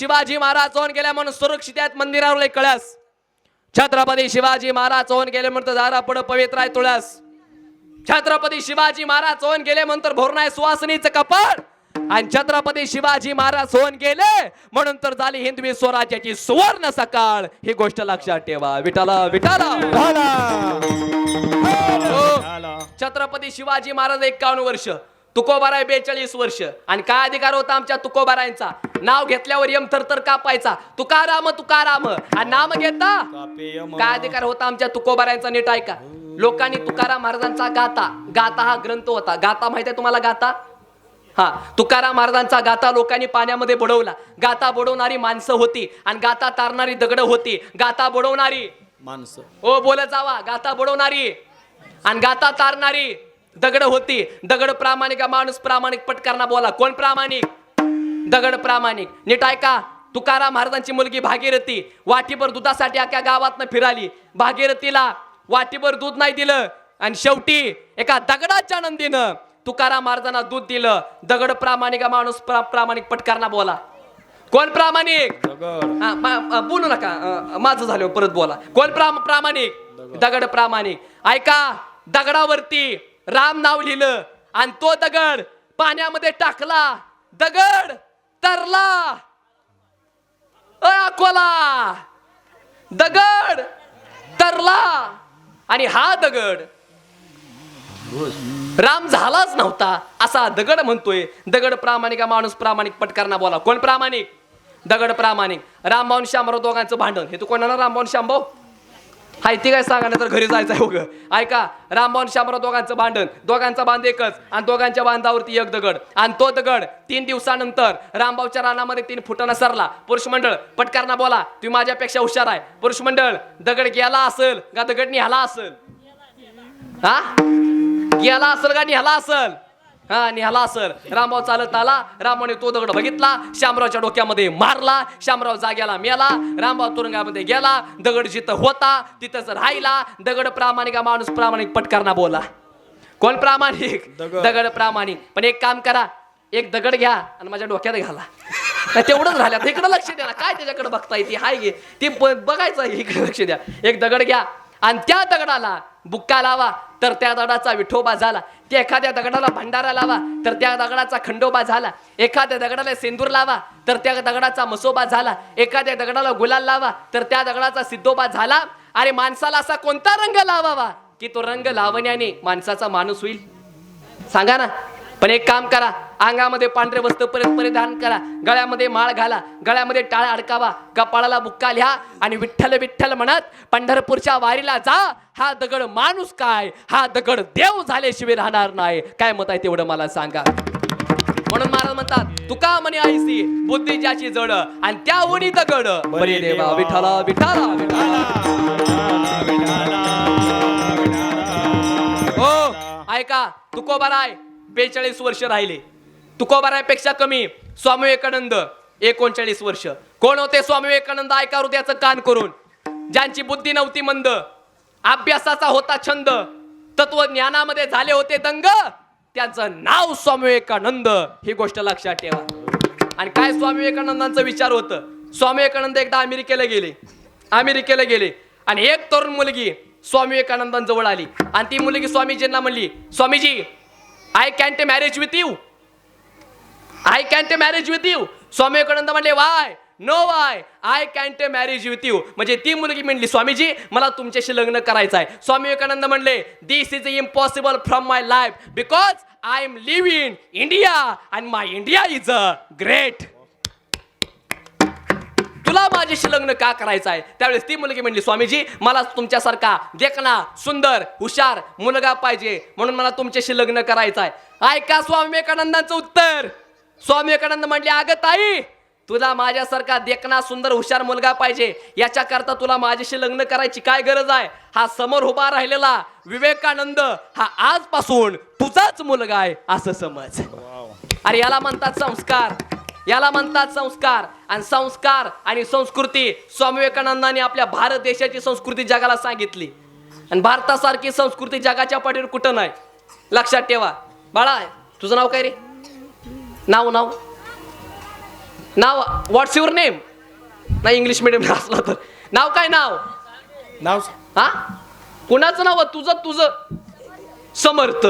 शिवाजी महाराज चोन गेल्या म्हणून सुरक्षित आहेत मंदिरावर कळस. छत्रपती शिवाजी महाराज चोन गेले म्हणून दारा पुढे पवित्र आहे तुळस. छत्रपती शिवाजी महाराज चोन गेले म्हणून भरून आहे सुवासनीचं कपाळ. आणि छत्रपती शिवाजी महाराज होऊन गेले म्हणून तर झाली हिंदवी स्वराज्याची सुवर्ण सकाळ. ही गोष्ट लक्षात ठेवा. विठाला विठाला हो. छत्रपती शिवाजी महाराज एक्कावन्न वर्ष. तुकोबाराय बेचाळीस वर्ष. आणि काय अधिकार होता आमच्या तुकोबारायांचा? नाव घेतल्यावर यम थरथर कापायचा. तुकाराम तुकाराम. आणि नाम घेता? काय अधिकार होता आमच्या तुकोबारायांचा नीट ऐका. लोकांनी तुकाराम महाराजांचा गाता. गाता हा ग्रंथ होता. गाता माहिती आहे तुम्हाला गाता? हा. तुकाराम महाराजांचा गाता लोकांनी पाण्यामध्ये बुडवला. गाता बुडवणारी माणसं होती. आणि गाता तारणारी दगड होती. गाता बुडवणारी. माणसं. ओ बोलत जावा. गाता बुडवणारी. आणि गाता तारणारी. दगड होती. दगड प्रामाणिक माणूस प्रामाणिक पटकरना बोला. कोण प्रामाणिक? दगड प्रामाणिक. नीट ऐका तुकाराम महाराजांची मुलगी भागीरथी वाटीभर दुधासाठी अख्या गावातनं फिराली. भागीरथीला वाटीभर दूध नाही दिलं आणि शेवटी एका दगडाच्या नंदीनं तुकाराम महाराजांना दूध दिलं. दगड प्रामाणिक माणूस प्रा- प्रामाणिक पटकरना बोला. कोण प्रामाणिक? बोलू नका. माझं झालं परत बोला. कोण प्राम प्रामाणिक? दगड प्रामाणिक. ऐका दगडावरती राम नाव लिहिलं आणि तो दगड पाण्यामध्ये टाकला. दगड तरला. अकोला. दगड तरला. आणि हा दगड. राम झालाच नव्हता असा दगड म्हणतोय. दगड प्रामाणिक माणूस प्रामाणिक पटकारणा बोला. कोण प्रामाणिक? दगड प्रामाणिक. रामभाऊन श्यामराव दोघांचं भांडण. हे तू कोणाला रामभाऊन श्यामभाऊ? हाय ती काय सांगायला तर घरी जायचं आहे उगं. ऐका रामभाऊन शामराव दोघांचं भांडण. दोघांचा बांध एकच आणि दोघांच्या बांधावरती एक दगड. आणि तो दगड तीन दिवसानंतर रामभाऊच्या रानामध्ये तीन फुटानं सरला. पुरुष मंडळ पटकारना बोला तुम्ही माझ्यापेक्षा हुशार आहे. पुरुष मंडळ दगड गेला असेल का? दगड निहाला असेल? हा? गेला असेल का? निहाला असेल? हा निहाला असेल रामभाऊ चालत आला. रामाने तो दगड बघितला. शामरावच्या डोक्यामध्ये मारला. शामराव जाग्याला मेला. रामभाऊ तुरुंगामध्ये गेला. दगड जिथं होता तिथंच राहिला. दगड प्रामाणिक माणूस प्रामाणिक पटकरना बोला. कोण प्रामाणिक? दगड. प्रामाणिक. पण एक काम करा. एक दगड घ्या आणि माझ्या डोक्यात घाला. तेवढंच राहिलं इकडे लक्ष द्या ना. काय त्याच्याकडे बघता येते हाय घे ते बघायचं इकडे लक्ष द्या. एक दगड घ्या. आणि त्या दगडाला बुक्का लावा तर त्या दगडाचा विठोबा झाला. की एखाद्या दगडाला भंडारा लावा तर त्या दगडाचा खंडोबा झाला. एखाद्या दगडाला सेंदूर लावा तर त्या दगडाचा मसोबा झाला. एखाद्या दगडाला गुलाल लावा तर त्या दगडाचा सिद्धोबा झाला. आणि माणसाला असा कोणता रंग लावावा? की तो रंग लावण्याने माणसाचा माणूस होईल? सांगा ना. पण एक काम करा अंगामध्ये पांढरे वस्त्र परत परिधान करा गळ्यामध्ये माळ घाला गळ्यामध्ये टाळ अडकावा कपाळाला बुक्का लिहा आणि विठ्ठल विठ्ठल म्हणत पंढरपूरच्या वारीला जा हा दगड माणूस काय हा दगड देव झाल्याशिवाय राहणार नाही. काय मत आहे तेवढं मला सांगा. म्हणून महाराज म्हणतात तुका म्हणे आईसी बुद्धी ज्याची जड आणि त्या उडी दगड. बरे देवा विठाला विठाला विठाला हो ऐका तुकोबाराय बेचाळीस वर्ष राहिले. तुकोबारायपेक्षा कमी. स्वामी विवेकानंद एकोणचाळीस वर्ष. कोण होते स्वामी विवेकानंद? ऐका हृदयाचं कान करून. ज्यांची बुद्धी नव्हती मंद. अभ्यासाचा होता छंद. तत्वज्ञानामध्ये झाले होते दंग. त्यांचं नाव स्वामी विवेकानंद. ही गोष्ट लक्षात ठेवा. आणि काय स्वामी विवेकानंदांचा विचार होतं? स्वामी विवेकानंद एकदा अमेरिकेला गेले. अमेरिकेला गेले. आणि एक तरुण मुलगी स्वामी विवेकानंदांजवळ आली. आणि ती मुलगी स्वामीजींना म्हणली Swamiji I can't marriage with you I can't marriage with you Swami Vivekananda म्हणले why no why I can't marriage with you म्हणजे ती मुलगी म्हणली स्वामीजी मला तुमच्याशी लग्न करायचं आहे स्वामी विवेकानंद म्हणले this is impossible from my life because I am live in India and my India is a great माझ्याशी लग्न का करायचं आहे त्यावेळेस ती मुलगी म्हणली स्वामीजी मला तुमच्यासारखा देखना सुंदर हुशार मुलगा पाहिजे म्हणून मला तुमच्याशी लग्न करायचं आहे ऐका स्वामी विवेकानंदांचं उत्तर. स्वामी विवेकानंद म्हणले अगं ताई तुला माझ्यासारखा देखना सुंदर हुशार मुलगा पाहिजे याच्याकरता तुला माझ्याशी लग्न करायची काय गरज आहे? हा समोर उभा राहिलेला विवेकानंद हा आजपासून तुझाच मुलगा आहे असं समज. अरे याला म्हणतात संस्कार. याला म्हणतात संस्कार. आणि संस्कार आणि संस्कृती स्वामी विवेकानंदांनी आपल्या भारत देशाची संस्कृती जगाला सांगितली. आणि भारतासारखी संस्कृती जगाच्या पाठीवर कुठं नाही? लक्षात ठेवा. बाळा तुझं नाव काय रे? नाव नाव? नाव व्हॉट्स युअर नेम नाही इंग्लिश मिडियम असला तर. नाव काय नाव? नाव हा? कुणाचं नाव? तुझं तुझं. समर्थ.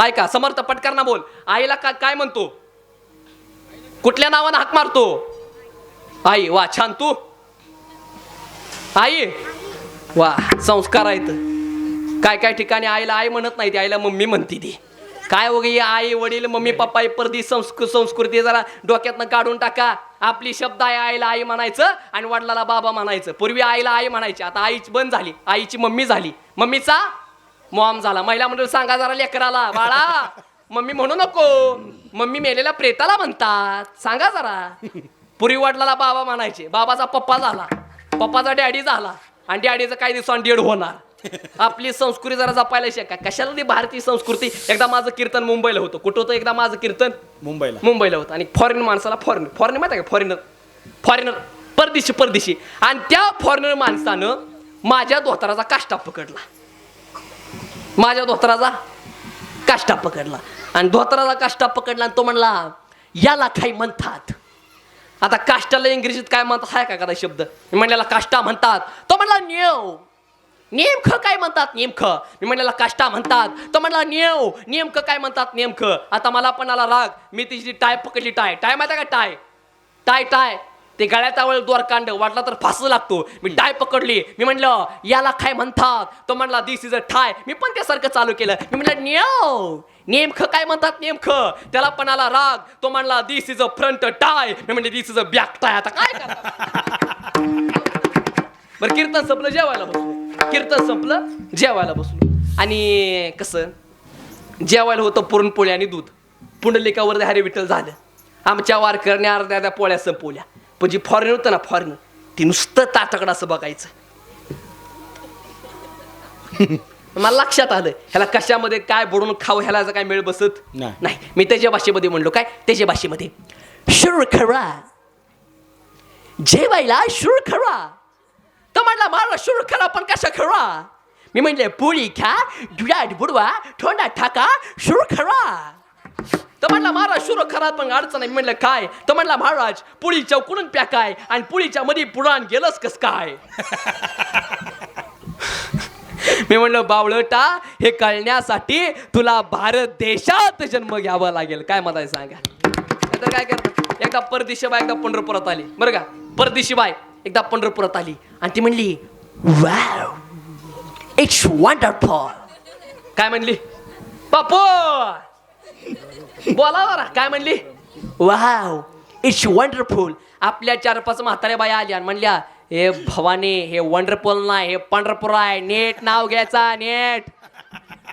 ऐका समर्थ पटकरना बोल. आईला का काय म्हणतो? कुठल्या नावानं हाक मारतो? आई वा छान तू. आई वा संस्कार आहेत. काय काय ठिकाणी आईला आई म्हणत नाही ती आईला मम्मी म्हणते ती. काय हो वगैरे आई वडील मम्मी पप्पा परदी संस्कृ संस्कृती जरा डोक्यातनं काढून टाका. आपली शब्द आहे आईला आई म्हणायचं आणि वडिलाला बाबा म्हणायचं. पूर्वी आईला आई म्हणायची आता आईची बंद झाली. आईची मम्मी झाली. मम्मीचा मॉम झाला. महिला मंडळ सांगा जरा लेकराला बाळा. मम्मी म्हणू नको. मम्मी मेलेल्या प्रेताला म्हणतात. सांगा जरा. पूर्वी वडिलाला बाबा म्हणायचे बाबाचा पप्पा झाला. पप्पाचा डॅडी झाला. आणि डॅडीचं काही दिवसांनी डेड होणार. आपली संस्कृती जरा जपायला शिका. कशाला ती भारतीय संस्कृती? एकदा माझं कीर्तन मुंबईला होतं. कुठं होतं एकदा माझं कीर्तन? मुंबईला. मुंबईला होतं. आणि फॉरेन माणसाला फॉरेन फॉरेन माहिती आहे का? फॉरेनर फॉरेनर परदेशी परदेशी. आणि त्या फॉरेनर माणसानं माझ्या धोतराचा काष्टा पकडला. माझ्या धोतराचा काष्टा पकडला. आणि धोतराचा काष्टा पकडला आणि तो म्हणला याला काही म्हणतात. आता काष्टाला इंग्रजीत काय म्हणतात हाय का एखादा शब्द? मी म्हणलेला काष्टा म्हणतात. तो म्हणला नेव. नेमकं काय म्हणतात? नेमकं. मी म्हणलेला काष्टा म्हणतात. तो म्हणला नेव. नेमकं काय म्हणतात? नेमकं. आता मला पण आला राग. मी तिची टाय पकडली टाय. टाय माहिती आहे का टाय? Tie tie. ते गळ्याचा वेळ द्वारकांड वाटला तर फास लागतो. मी टाय पकडली. मी म्हणलं याला काय म्हणतात? तो म्हणला दिस इज अ ठाय मी पण त्यासारखं चालू केलं. मी म्हणलं नेव नेमकं काय म्हणतात नेमकं? त्याला पण आला राग. तो म्हणला this is a front tie मी म्हणले this is a back tie आता काय बरं कीर्तन संपलं जेवायला बसलो. कीर्तन संपलं जेवायला बसलो. आणि कसं? जेवायला होतं पुरणपोळी आणि दूध. पुंडलिकावर हरे विठ्ठल झालं. आमच्या वारकरने अर्ध्या अर्ध्या पोळ्या संपवल्या. पण जी फॉरेन होतं ना फॉरेन ती नुसतं ताटकडं असं बघायचं. मला लक्षात आलं ह्याला कशामध्ये काय बुडून खाऊ ह्याला काय मेळ बसत नाही. मी त्याच्या भाषेमध्ये म्हणलो काय? त्याच्या भाषेमध्ये शुर खरा जेवायला शुर खरा तर म्हटला मला शुर खरा पण कसा खरा? मी म्हणले पोळी खा दुधात बुडवा थोडा ठाका शुर खरा तर म्हणला महाराज शुर खरा पण अडचण नाही म्हटलं म्हणलं काय? तर म्हणला महाराज पुळी चौकडून प्याकाय आणि पुळीच्या मध्ये पुराण गेलंच कस काय? मी म्हणलं बावळटा हे कळण्यासाठी तुला भारत देशात जन्म घ्यावा लागेल. काय मला सांगा. आता काय करत एकदा परदेशी बाय एकदा पंढरपुरात आली. बरं का? परदेशी बाय एकदा पंढरपुरात आली आणि ती म्हणली वाव इट्स वंडरफुल काय म्हणली? बापू बोला बरा काय म्हणली? वाव इट्स वंडरफुल आपल्या चार पाच म्हाताऱ्या बाया आल्या आणि म्हणल्या हे भवानी हे वंडरफुल नाही हे पंढरपूर आहे. नेट नाव घ्यायचा नेट.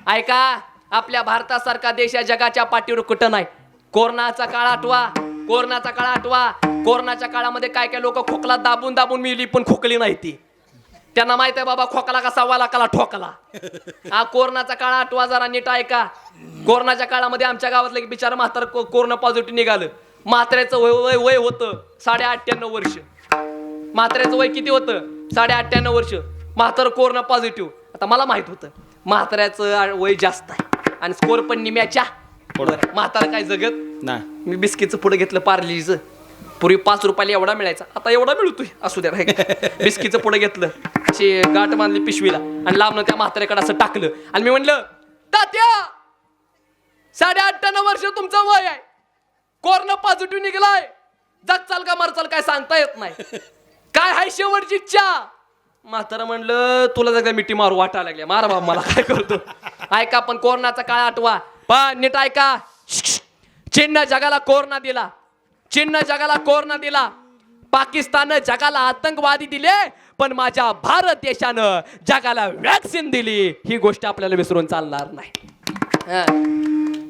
ऐका आपल्या भारतासारखा देश या जगाच्या पाठीवर कुठं नाही. कोरोनाचा काळ आठवा कोरोनाचा काळ आठवा. कोरोनाच्या काळामध्ये काय काय लोक खोकला दाबून दाबून मिली पण खोकली नाही ती. त्यांना माहीत आहे बाबा खोकला का सव्वा लाखाला ठोकला. हा कोरोनाचा काळ आठवा जरा नीट ऐका. कोरोनाच्या काळामध्ये आमच्या गावातलं एक बिचारा म्हातार कोरोना पॉझिटिव्ह निघालं. म्हाताऱ्याचं वय वय वय होतं साडे अठ्ठ्याण्णव वर्ष. म्हाताऱ्याचं वय किती होतं? साडे अठ्ठ्याण्णव वर्ष. म्हातारं कोरोना पॉझिटिव्ह आता मला माहीत होतं म्हाताऱ्याचं वय जास्त आहे. आणि स्कोर पण निम्याच्या. म्हातारं काय जगत? नाही. मी बिस्किटचं पुढे घेतलं पार्लीचं पूर्वी पाच रुपयाला एवढा मिळायचा आता एवढा मिळतोय. असू द्या बिस्कीचं पुढे घेतलं अशी गाठ बांधली पिशवीला आणि लांबनं त्या म्हाताऱ्याकडे असं टाकलं. आणि मी म्हणलं तात्या साडे अठ्ठ्याण्णव वर्ष तुमचं वय आहे. Corona positive निघलाय. जगचाल का मरचाल काय सांगता येत नाही. काय हाय शेवटची इच्छा? म्हातारा म्हणलं तुला जगा मिठी मारू वाटा लागल्या मारा बाबा मला काय करतो? ऐका पण कोरोनाचा काळ आठवा. पण नीट ऐका. चीननं जगाला कोरोना दिला. चीननं जगाला कोरोना दिला. पाकिस्ताननं जगाला आतंकवादी दिले पण माझ्या भारत देशानं जगाला वॅक्सिन दिली. ही गोष्ट आपल्याला विसरून चालणार नाही.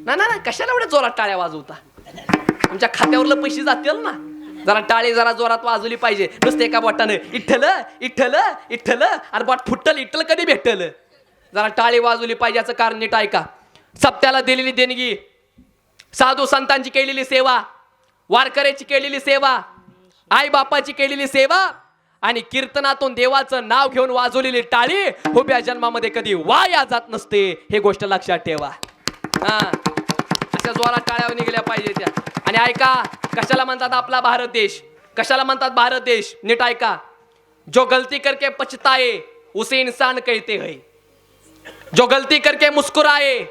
ना ना ना कशाला एवढ्या जोरात टाळ्या वाजवता? तुमच्या खात्यावरलं पैसे जातील ना? जरा टाळी जरा जोरात वाजवली पाहिजे. नुसते एका बोटानं इठ्ठल इठ्ठल इठ्ठल अरे बोट फुट्टल इठ्ठल कधी भेटल? जरा टाळी वाजवली पाहिजे याचं कारण नीट ऐका. सप्त्याला दिलेली देणगी. साधू संतांची केलेली सेवा. वारकऱ्याची केलेली सेवा आई बापाची केलेली सेवा आणि कीर्तनातून देवाचं नाव घेऊन वाजवलेली टाळी उभ्या जन्मामध्ये कधी वाया जात नसते हे गोष्ट लक्षात ठेवा. हा. अशा जोरात टाळ्या निघल्या पाहिजे त्या. आणि ऐका कशाला म्हणतात आपला भारत देश? कशाला म्हणतात भारत देश? नीट ऐका. जो गलती करके पछताए उसे इंसान कहते है। जो गलती करके मुस्कुराए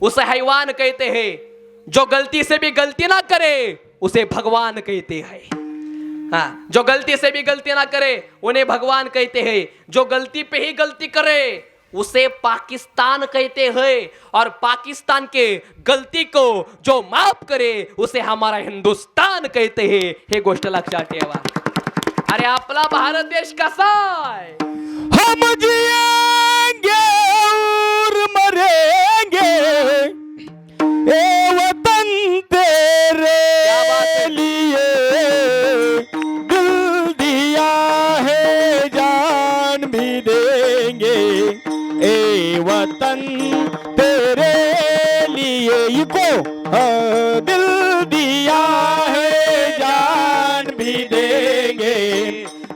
उसे हैवान कहते हैं। जो गलती से भी गलती ना करे उसे भगवान कहते हैं। हाँ जो गलती से भी गलती ना करे, उन्हें भगवान कहते हैं। जो गलती पे ही गलती करे, उसे पाकिस्तान कहते हैं। और पाकिस्तान के गलती को जो माफ़ करे, उसे हमारा हिंदुस्तान कहते हैं। हे गोष्ट लक्षात ठेवा अरे आपला भारत देश कसा हम जिएँगे और मरेंगे। ए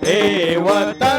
A1